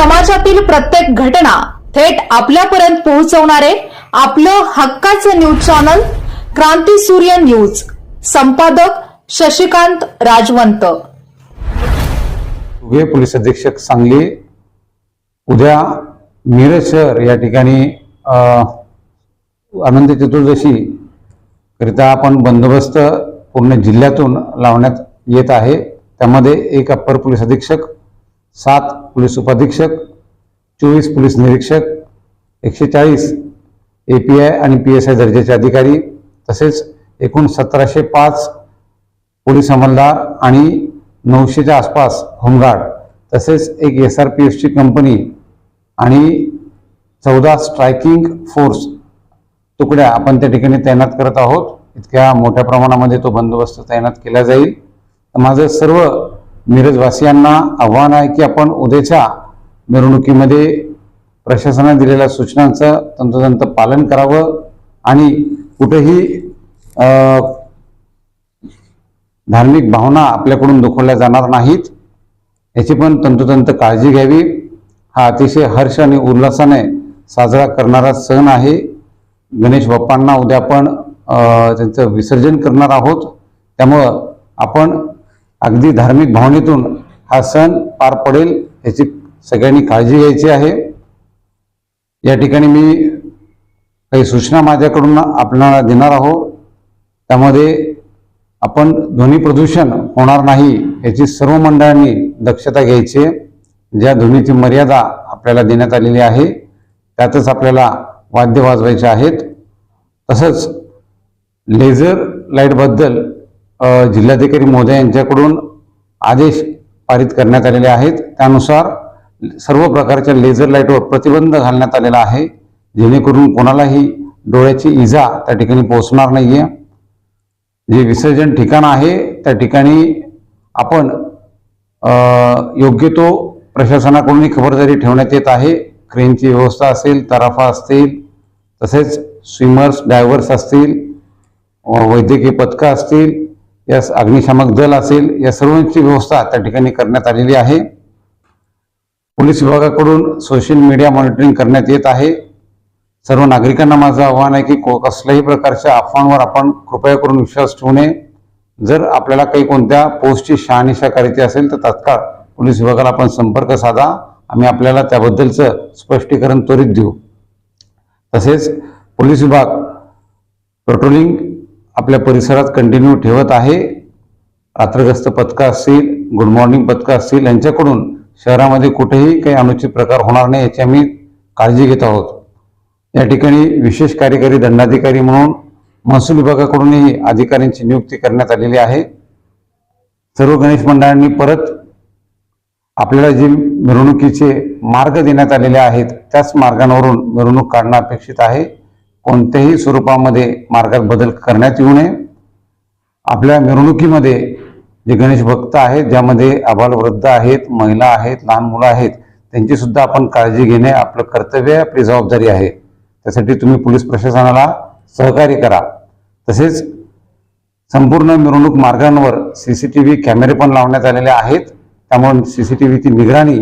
समाजातील प्रत्येक घटना थेट आपल्यापर्यंत पोहोचवणारे आपलं हक्काचं न्यूज चॅनल क्रांती सूर्य न्यूज. संपादक शशिकांत राजवंत. उभे पोलीस अधीक्षक सांगली उद्या मिरज शहर या ठिकाणी आनंद अनंत चतुर्दशी करिता आपण बंदोबस्त पूर्ण जिल्ह्यातून लावण्यात येत आहे. त्यामध्ये एक अप्पर पोलीस अधीक्षक सात पोलीस उपाधीक्षक चोवीस पोलीस निरीक्षक एकशे चाळीस ए पी आय आणि पी एस आय दर्जाचे अधिकारी तसेच एकूण सतराशे पाच पोलीस अंमलदार आणि नऊशेच्या आसपास होमगार्ड तसेच एक एस आर पी एफची कंपनी आणि चौदा स्ट्रायकिंग फोर्स तुकड्या आपण त्या ठिकाणी तैनात करत आहोत. इतक्या मोठ्या प्रमाणामध्ये तो बंदोबस्त तैनात केला जाईल. तर माझं सर्व मिरजवासियांना आव्हान आहे की आपण उद्याच्या मिरवणुकीमध्ये प्रशासनाने दिलेल्या सूचनांचं तंतोतंत पालन करावं आणि कुठेही धार्मिक भावना आपल्याकडून दुखवल्या जाणार नाहीत याची पण तंतोतंत काळजी घ्यावी. हा अतिशय हर्ष आणि उल्हासाने साजरा करणारा सण आहे. गणेश बाप्पांना उद्या आपण त्यांचं विसर्जन करणार आहोत. त्यामुळं आपण अगदी धार्मिक भावनेतून हा सण पार पडेल याची सगळ्यांनी काळजी घ्यायची आहे. या ठिकाणी मी काही सूचना माझ्याकडून आपल्याला देणार आहोत. त्यामध्ये आपण ध्वनी प्रदूषण होणार नाही याची सर्व मंडळांनी दक्षता घ्यायची आहे. ज्या ध्वनीची मर्यादा आपल्याला देण्यात आलेली आहे त्यातच आपल्याला वाद्य वाजवायचे आहेत. तसंच लेझर लाईटबद्दल जिल्हाधिकारी महोदय यांच्याकडून आदेश पारित करण्यात आलेले आहेत. त्यानुसार सर्व प्रकारच्या लेझर लाईटवर प्रतिबंध घालण्यात आलेला आहे. जेणेकरून कोणालाही डोळ्याची इजा त्या ठिकाणी पोहोचणार नाहीये. जे विसर्जन ठिकाण आहे त्या ठिकाणी आपण योग्य तो प्रशासनाकडूनही खबरदारी ठेवण्यात येत आहे. क्रेनची व्यवस्था असेल तराफा असतील तसेच स्विमर्स डायव्हर्स असतील वैद्यकीय पथकं असतील या अग्निशामक दल असेल या सर्वांची व्यवस्था त्या ठिकाणी करण्यात आलेली आहे. पोलीस विभागाकडून सोशल मीडिया मॉनिटरिंग करण्यात येत आहे. सर्व नागरिकांना माझं आव्हान आहे की को कसल्याही प्रकारच्या अफवांवर आपण कृपया करून विश्वास ठेवू नये. जर आपल्याला काही कोणत्या पोस्टची शहानिशा करायची असेल तर तात्काळ पोलीस विभागाला आपण संपर्क साधा. आम्ही आपल्याला त्याबद्दलचं स्पष्टीकरण त्वरित देऊ. तसेच पोलीस विभाग पेट्रोलिंग आपल्या परिसरात कंटिन्यू ठेवत आहे. रात्रगस्त पथकं असतील गुड मॉर्निंग पथकं असतील यांच्याकडून शहरामध्ये कुठेही काही अनुचित प्रकार होणार नाही याची आम्ही काळजी घेत आहोत. या ठिकाणी विशेष कार्यकारी दंडाधिकारी म्हणून महसूल विभागाकडूनही अधिकाऱ्यांची नियुक्ती करण्यात आलेली आहे. सर्व गणेश मंडळांनी परत आपल्याला जे मिरवणुकीचे मार्ग देण्यात आलेले आहेत त्याच मार्गांवरून मिरवणूक काढणं अपेक्षित आहे. कोणत्याही स्वरूपामध्ये मार्गात बदल करण्यात येऊ नये. आपल्या मिरवणुकीमध्ये जे गणेश भक्त आहेत ज्यामध्ये आबालवृद्ध आहेत महिला आहेत लहान मुलं आहेत त्यांची सुद्धा आपण काळजी घेणे आपलं कर्तव्य आपली जबाबदारी आहे. त्यासाठी तुम्ही पोलीस प्रशासनाला सहकार्य करा. तसेच संपूर्ण मिरवणूक मार्गांवर सी सी टी व्ही कॅमेरे पण लावण्यात आलेले आहेत. त्यामुळे सी सी टी व्हीची निगराणी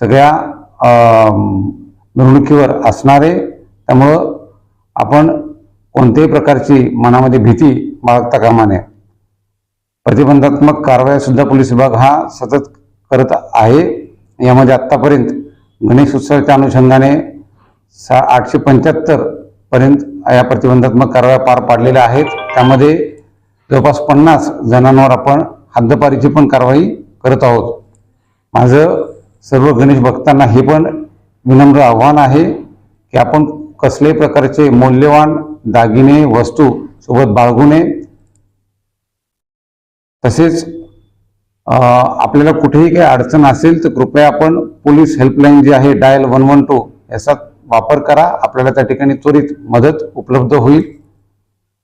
सगळ्या मिरवणुकीवर असणारे त्यामुळं आपण कोणत्याही प्रकारची मनामध्ये भीती बाळगता कामा नये. प्रतिबंधात्मक कारवाया सुद्धा पोलीस विभाग हा सतत करत आहे. यामध्ये आत्तापर्यंत गणेश उत्सवाच्या अनुषंगाने सा आठशे पंच्याहत्तर पर्यंत या प्रतिबंधात्मक कारवाया पार पाडलेल्या आहेत. त्यामध्ये जवळपास पन्नास जणांवर आपण हद्दपारीची पण कारवाई करत आहोत. माझं सर्व गणेश भक्तांना हे पण विनम्र आव्हान आहे की आपण कसल्याही प्रकारचे मौल्यवान दागिने वस्तू सोबत बाळगू नये. तसेच आपल्याला कुठेही काही अडचण असेल तर कृपया आपण पोलीस हेल्पलाईन जी आहे डायल वन वन टू याचा वापर करा. आपल्याला त्या ठिकाणी त्वरित मदत उपलब्ध होईल.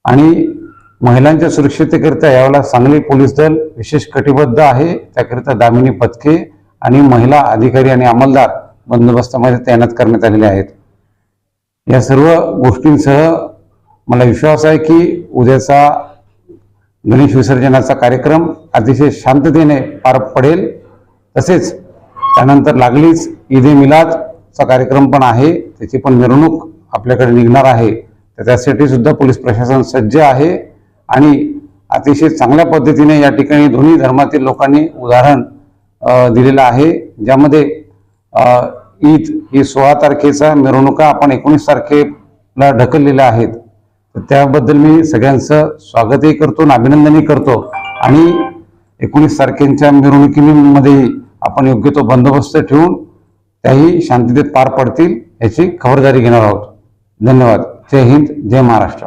आणि महिलांच्या सुरक्षिततेकरिता यावेळेला सांगली पोलीस दल विशेष कटिबद्ध आहे. त्याकरिता दामिनी पथके आणि महिला अधिकारी आणि अंमलदार बंदोबस्तामध्ये तैनात करण्यात आलेले आहेत. या सर्व गोष्टींसह मला विश्वास आहे की उद्याचा गणेश विसर्जनाचा कार्यक्रम अतिशय शांततेने पार पडेल. तसेच त्यानंतर लागलीच ईद ए मिलादचा कार्यक्रम पण आहे. त्याची पण मिरवणूक आपल्याकडे निघणार आहे. तर त्यासाठी सुद्धा पोलीस प्रशासन सज्ज आहे आणि अतिशय चांगल्या पद्धतीने या ठिकाणी दोन्ही धर्मातील लोकांनी उदाहरण दिलेलं आहे. ज्यामध्ये ईद ही सोळा तारखेचा मिरवणुका आपण एकोणीस तारखेला ढकललेल्या आहेत. त्याबद्दल मी सगळ्यांचं स्वागतही करतो आणि अभिनंदनही करतो आणि एकोणीस तारखेच्या मिरवणुकीमध्ये आपण योग्य तो बंदोबस्त ठेवून त्याही शांततेत पार पडतील याची खबरदारी घेणार आहोत. धन्यवाद. जय हिंद जय महाराष्ट्र.